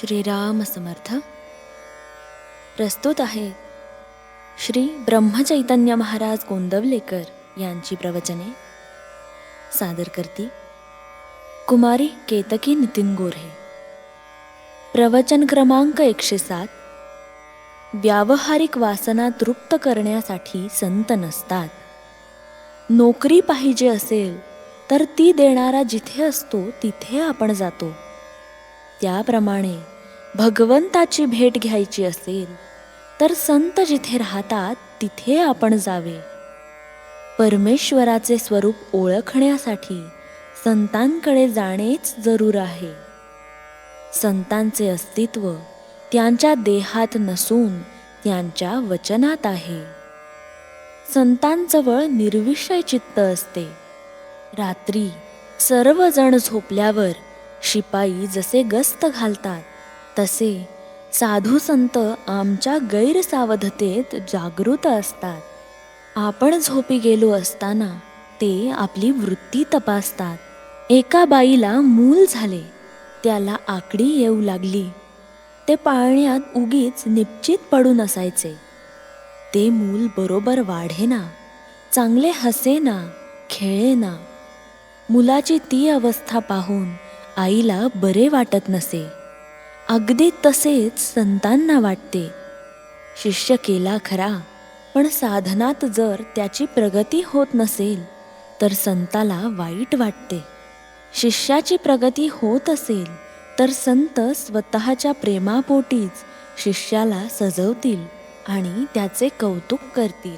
श्रीराम समर्थ प्रस्तुत आहे श्री ब्रह्मचैतन्य महाराज गोंदवलेकर यांची प्रवचने. सादर करती कुमारी केतकी नितीन गोऱ्हे. प्रवचन क्रमांक एकशे सात. व्यावहारिक वासना तृप्त करण्यासाठी संत नसतात. नोकरी पाहिजे असेल तर ती देणारा जिथे असतो तिथे आपण जातो. त्याप्रमाणे भगवंताची भेट घ्यायची असेल तर संत जिथे राहतात तिथे आपण जावे. परमेश्वराचे स्वरूप ओळखण्यासाठी संतांकडे जाणेच जरूर आहे. संतांचे अस्तित्व त्यांच्या देहात नसून त्यांच्या वचनात आहे. संतांजवळ निर्विषय चित्त असते. रात्री सर्वजण झोपल्यावर शिपाई जसे गस्त घालतात तसे साधू संत आमच्या गैरसावधतेत जागृत असतात. आपण झोपी गेलो असताना ते आपली वृत्ती तपासतात. एका बाईला मूल झाले त्याला आकडी येऊ लागली. ते पाळण्यात उगीच निश्चित पडून असायचे ते मूल बरोबर वाढेना चांगले हसेना खेळेना. मुलाची ती अवस्था पाहून आईला बरे वाटत नसे. अगदी तसेच संतांना वाटते. शिष्य केला खरा पण साधनात जर त्याची प्रगती होत नसेल तर संताला वाईट वाटते. शिष्याची प्रगती होत असेल तर संत स्वतःच्या प्रेमापोटीच शिष्याला सजवतील आणि त्याचे कौतुक करतील.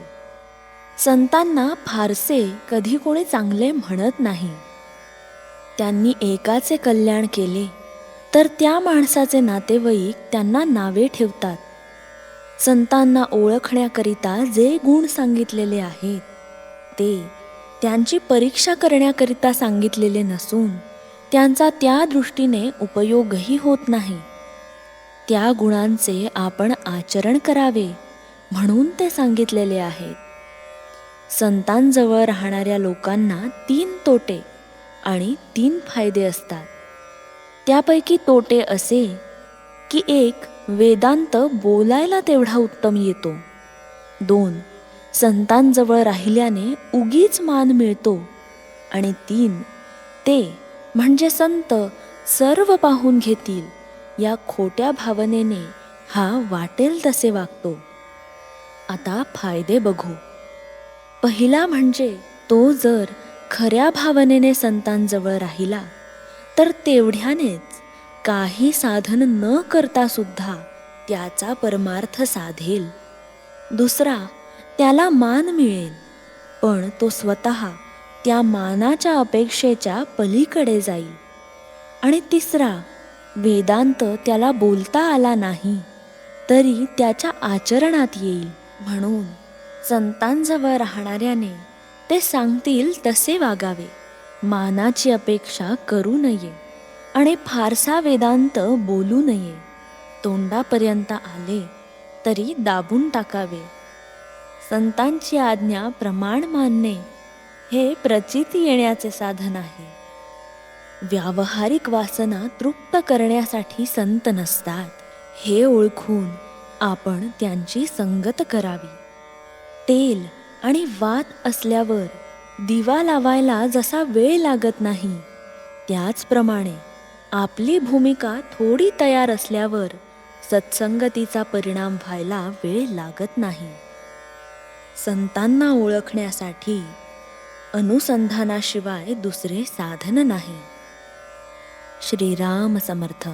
संतांना फारसे कधी कोणी चांगले म्हणत नाही. त्यांनी एकाचे कल्याण केले तर त्या माणसाचे नातेवाईक त्यांना नावे ठेवतात. संतांना ओळखण्याकरिता जे गुण सांगितलेले आहेत ते त्यांची परीक्षा करण्याकरिता सांगितलेले नसून त्यांचा त्या दृष्टीने उपयोगही होत नाही. त्या गुणांचे आपण आचरण करावे म्हणून ते सांगितलेले आहेत. संतांजवळ राहणाऱ्या लोकांना तीन तोटे आणि तीन फायदे असतात. त्यापैकी तोटे असे की एक वेदांत बोलायला तेवढा उत्तम येतो. दोन संतांजवळ राहिल्याने उगीच मान मिळतो. आणि तीन ते म्हणजे संत सर्व पाहून घेतील या खोट्या भावनेने हा वाटेल तसे वागतो. आता फायदे बघू. पहिला म्हणजे तो जर खऱ्या भावनेने संतांजवळ राहिला तर तेवढ्यानेच काही साधन न करता सुद्धा त्याचा परमार्थ साधेल. दुसरा त्याला मान मिळेल पण तो स्वतः त्या मानाच्या अपेक्षेच्या पलीकडे जाईल. आणि तिसरा वेदांत त्याला बोलता आला नाही तरी त्याच्या आचरणात येईल म्हणून संतांजवळ राहणाऱ्याने ते सांगतील तसे वागावे. मानाची अपेक्षा करू नये आणि फारसा वेदांत बोलू नये. तोंडापर्यंत आले तरी दाबून टाकावे. संतांची आज्ञा प्रमाण मानणे हे प्रचिती येण्याचे साधन आहे. व्यावहारिक वासना तृप्त करण्यासाठी संत नसतात हे ओळखून आपण त्यांची संगत करावी. तेल आणि वात असल्यावर दिवा लावायला जसा वेळ लागत नाही त्याचप्रमाणे आपली भूमिका थोडी तयार असल्यावर सत्संगतीचा परिणाम व्हायला वेळ लागत नाही. संतांना ओळखण्यासाठी अनुसंधानाशिवाय दुसरे साधन नाही. श्रीराम समर्थ.